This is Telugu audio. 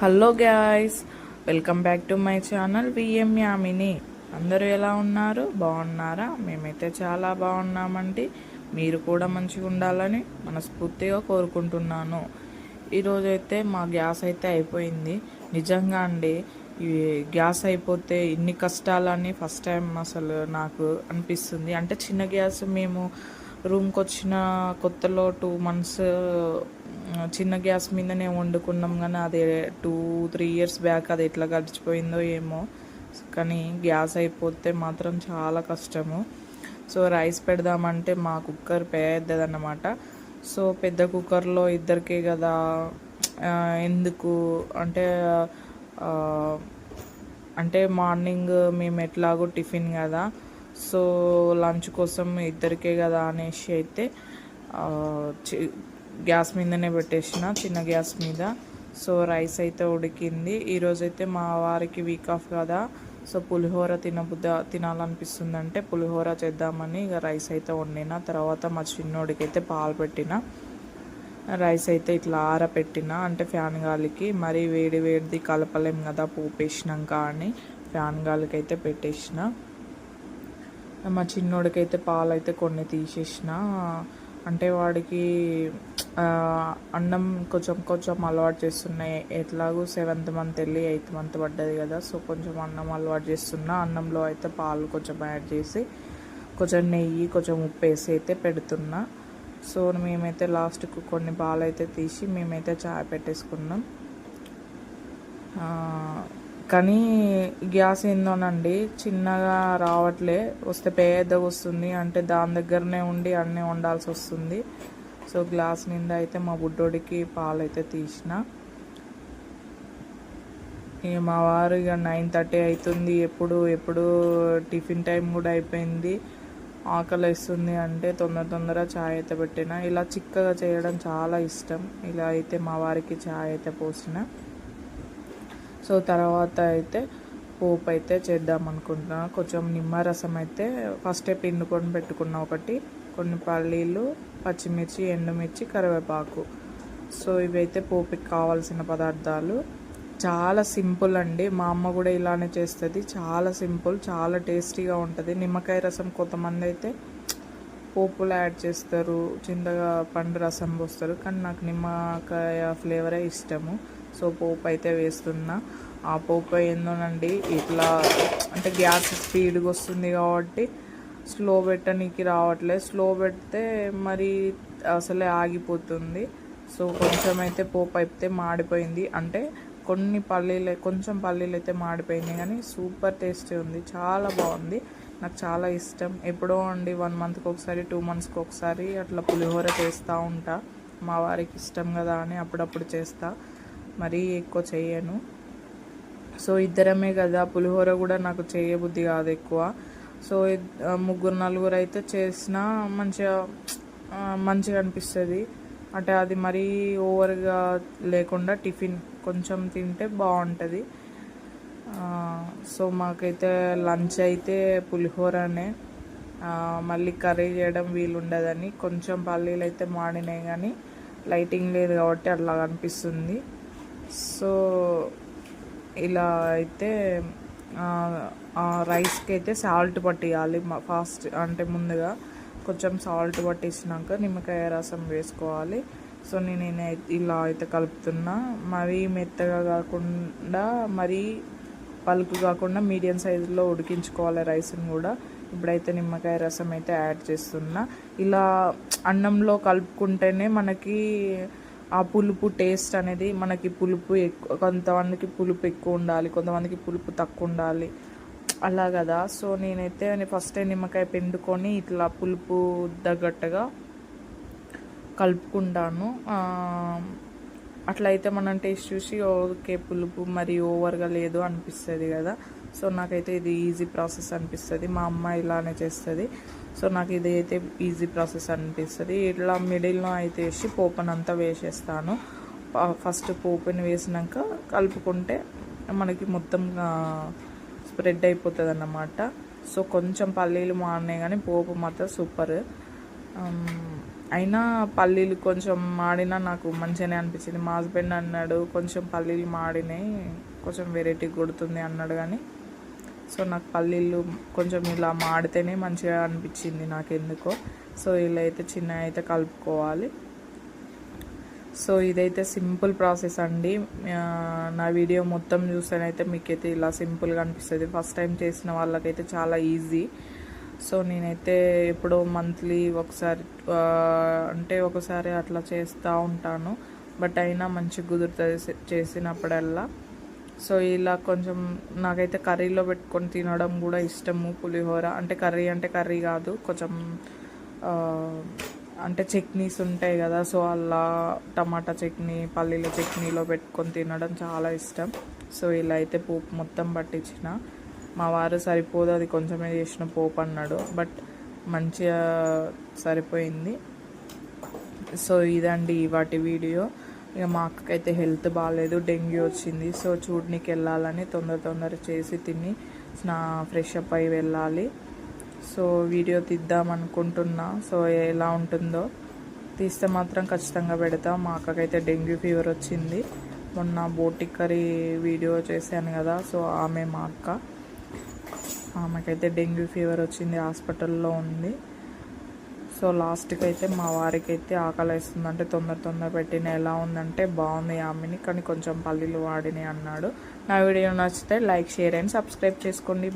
Hello guys welcome back to my channel VM Yamini. అందరూ ఎలా ఉన్నారు? బాగున్నారా? మేమైతే చాలా బాగున్నామండి. మీరు కూడా మంచిగా ఉండాలని మనస్ఫూర్తిగా కోరుకుంటున్నాను. ఈరోజు అయితే మా గ్యాస్ అయితే అయిపోయింది. నిజంగా అండి ఈ గ్యాస్ అయిపోతే ఇన్ని కష్టాలని ఫస్ట్ టైం అసలు నాకు అనిపిస్తుంది. అంటే చిన్న గ్యాస్ మేము రూమ్కి వచ్చిన కొత్తలో టూ మంత్స్ చిన్న గ్యాస్ మీదనే వండుకున్నాం కానీ అది టూ త్రీ ఇయర్స్ బ్యాక్ అది ఎట్లా గడిచిపోయిందో ఏమో. కానీ గ్యాస్ అయిపోతే మాత్రం చాలా కష్టము. సో రైస్ పెడదామంటే మా కుక్కర్ పెద్దదన్నమాట. సో పెద్ద కుక్కర్లో ఇద్దరికే కదా ఎందుకు? అంటే అంటే మార్నింగ్ మేము ఎట్లాగో టిఫిన్ కదా సో లంచ్ కోసం ఇద్దరికే కదా అనేసి అయితే గ్యాస్ మీదనే పెట్టేసిన చిన్న గ్యాస్ మీద. సో రైస్ అయితే ఉడికింది. ఈరోజు అయితే మా వారికి వీక్ ఆఫ్ కదా. సో పులిహోర తినబుద్ద తినాలనిపిస్తుందంటే పులిహోర చేద్దామని ఇక రైస్ అయితే వండిన. తర్వాత మా చిన్నోడికి అయితే పాలు పెట్టిన. రైస్ అయితే ఇట్లా ఆరపెట్టిన. అంటే ఫ్యాన్ గాలికి మరీ వేడి వేడిది కలపలేం కదా పోపేసినాక అని ఫ్యాన్ గాలికి అయితే పెట్టేసిన. మా చిన్నోడికైతే పాలు అయితే కొన్ని తీసేసిన అంటే వాడికి అన్నం కొంచెం కొంచెం అలవాటు చేస్తున్నాయి ఎట్లాగో సెవెంత్ మంత్ వెళ్ళి ఎయిత్ మంత్ పడ్డది కదా సో కొంచెం అన్నం అలవాటు చేస్తున్నా. అన్నంలో అయితే పాలు కొంచెం యాడ్ చేసి కొంచెం నెయ్యి కొంచెం ఉప్పు వేసి అయితే పెడుతున్నా. సో మేమైతే లాస్ట్కు కొన్ని పాలు అయితే తీసి మేమైతే చాయ్ పెట్టేసుకున్నాం. కానీ గ్యాస్ ఏందోనండి చిన్నగా రావట్లే వస్తే పెద్దగా వస్తుంది అంటే దాని దగ్గరనే ఉండి అన్నీ వండాల్సి వస్తుంది. సో గ్లాస్ నిండా అయితే మా బుడ్డోడికి పాలు అయితే తీసిన. ఇక మా వారు ఇక నైన్ థర్టీ అవుతుంది ఎప్పుడు ఎప్పుడు టిఫిన్ టైం కూడా అయిపోయింది. ఆకలి వేస్తుంది అంటే తొందర తొందర చాయ్ అయితే పెట్టిన. ఇలా చిక్కగా చేయడం చాలా ఇష్టం. ఇలా అయితే మా వారికి చాయ్ అయితే పోసిన. సో తర్వాత అయితే పోపు అయితే చేద్దాం అనుకుంటున్నా. కొంచెం నిమ్మరసం అయితే ఫస్టే పిండుకొని పెట్టుకున్న ఒకటి. కొన్ని పల్లీలు పచ్చిమిర్చి ఎండుమిర్చి కరివేపాకు. సో ఇవైతే పోపుకి కావాల్సిన పదార్థాలు. చాలా సింపుల్ అండి. మా అమ్మ కూడా ఇలానే చేస్తుంది. చాలా సింపుల్ చాలా టేస్టీగా ఉంటుంది. నిమ్మకాయ రసం కొంతమంది అయితే పోపులు యాడ్ చేస్తారు చింతగా పండు రసం పోస్తారు. కానీ నాకు నిమ్మకాయ ఫ్లేవరే ఇష్టము. సో పోపు అయితే వేస్తున్నా. ఆ పోపు ఏందోనండి ఇట్లా అంటే గ్యాస్ స్పీడ్గా వస్తుంది కాబట్టి స్లో పెట్టడానికి రావట్లేదు. స్లో పెడితే మరి అసలే ఆగిపోతుంది. సో కొంచెం అయితే పోపు అయితే మాడిపోయింది. అంటే కొన్ని పల్లీలు కొంచెం పల్లీలు అయితే మాడిపోయింది కానీ సూపర్ టేస్టీ ఉంది. చాలా బాగుంది. నాకు చాలా ఇష్టం. ఎప్పుడో అండి వన్ మంత్కి ఒకసారి టూ మంత్స్కి ఒకసారి అట్లా పులిహోర చేస్తూ ఉంటా. మా వారికి ఇష్టం కదా అని అప్పుడప్పుడు చేస్తా. మరీ ఎక్కువ చేయను. సో ఇద్దరమే కదా పులిహోర కూడా నాకు చేయబుద్ధి కాదు ఎక్కువ. సో ముగ్గురు నలుగురు అయితే చేసినా మంచిగా మంచిగా అనిపిస్తుంది. అంటే అది మరీ ఓవర్గా లేకుండా టిఫిన్ కొంచెం తింటే బాగుంటుంది. సో మాకైతే లంచ్ అయితే పులిహోరనే. మళ్ళీ కర్రీ చేయడం వీలుండదని. కొంచెం పల్లీలు అయితే మాడినాయి కానీ లైటింగ్ లేదు కాబట్టి అట్లా అనిపిస్తుంది. సో ఇలా అయితే రైస్కి అయితే సాల్ట్ పట్టియాలి ఫాస్ట్ అంటే ముందుగా. కొంచెం సాల్ట్ పట్టించినాక నిమ్మకాయ రసం వేసుకోవాలి. సో నేను ఇలా అయితే కలుపుతున్నా. మరీ మెత్తగా కాకుండా మరీ పలుకు కాకుండా మీడియం సైజులో ఉడికించుకోవాలి రైస్ని కూడా. ఇప్పుడైతే నిమ్మకాయ రసం అయితే యాడ్ చేస్తున్నా. ఇలా అన్నంలో కలుపుకుంటేనే మనకి ఆ పులుపు టేస్ట్ అనేది మనకి పులుపు ఎక్కువ కొంతమందికి పులుపు ఎక్కువ ఉండాలి కొంతమందికి పులుపు తక్కువ ఉండాలి. అలా కదా. సో నేనైతే ఫస్ట్ నిమ్మకాయ పిండుకొని ఇట్లా పులుపు తగ్గట్టుగా కలుపుకుంటాను. అట్లయితే మనం టేస్ట్ చూసి ఓకే పులుపు మరి ఓవర్గా లేదు అనిపిస్తుంది కదా. సో నాకైతే ఇది ఈజీ ప్రాసెస్ అనిపిస్తుంది. మా అమ్మ ఇలానే చేస్తుంది. సో నాకు ఇది అయితే ఈజీ ప్రాసెస్ అనిపిస్తుంది. ఇట్లా మిడిల్లో అయితే వేసి పోపన్ అంతా వేసేస్తాను ఫస్ట్ పోపుని వేసినాక కలుపుకుంటే మనకి మొత్తం స్ప్రెడ్ అయిపోతుంది అన్నమాట సో కొంచెం పల్లీలు మాడినాయి కానీ పోపు మాత్రం సూపర్ అయినా పల్లీలు కొంచెం మాడినా నాకు మంచిగానే అనిపించింది. మా హస్బెండ్ అన్నాడు కొంచెం పల్లీలు మాడినాయి కొంచెం వెరైటీ కొడుతుంది అన్నాడు కానీ సో నాకు పల్లీలు కొంచెం ఇలా మాడితేనే మంచిగా అనిపించింది నాకు ఎందుకో సో ఇలా అయితే చిన్న అయితే కలుపుకోవాలి. సో ఇదైతే సింపుల్ ప్రాసెస్ అండి. నా వీడియో మొత్తం చూస్తేనైతే మీకైతే ఇలా సింపుల్గా అనిపిస్తుంది. ఫస్ట్ టైం చేసిన వాళ్ళకైతే చాలా ఈజీ. సో నేనైతే ఎప్పుడో మంత్లీ ఒకసారి అంటే ఒకసారి అట్లా చేస్తూ ఉంటాను. బట్ అయినా మంచి కుదురుతుంది చేసినప్పుడల్లా. సో ఇలా కొంచెం నాకైతే కర్రీలో పెట్టుకొని తినడం కూడా ఇష్టము పులిహోర. అంటే కర్రీ అంటే కర్రీ కాదు కొంచెం అంటే చట్నీస్ ఉంటాయి కదా సో అలా టమాటా చట్నీ పల్లీల చట్నీలో పెట్టుకొని తినడం చాలా ఇష్టం. సో ఇలా అయితే పోపు మొత్తం పట్టించిన. మా వారు సరిపోదు అది కొంచెమే చేసిన పోపు అన్నాడు. బట్ మంచిగా సరిపోయింది. సో ఇదండి వాటి వీడియో. ఇక మా అక్కకైతే హెల్త్ బాగాలేదు డెంగ్యూ వచ్చింది. సో చూడనికి వెళ్ళాలని తొందర తొందర చేసి తిని నా ఫ్రెష్ అప్ అయి వెళ్ళాలి. సో వీడియో తీద్దాం అనుకుంటున్నా. సో ఎలా ఉంటుందో తీస్తే మాత్రం ఖచ్చితంగా పెడతా. మా అక్కకైతే డెంగ్యూ ఫీవర్ వచ్చింది. మొన్న బోటి కర్రీ వీడియో చేశాను కదా సో ఆమె మా అక్క. ఆమెకైతే డెంగ్యూ ఫీవర్ వచ్చింది హాస్పిటల్లో ఉంది. సో లాస్ట్కి అయితే మా వారికి అయితే ఆకలి వేస్తుంది అంటే తొందర తొందర పెట్టిన ఎలా ఉందంటే బాగుంది ఆమెని కానీ కొంచెం పల్లీలు వాడిని అన్నాడు. నా వీడియో నచ్చితే లైక్ షేర్ అండ్ సబ్స్క్రైబ్ చేసుకోండి.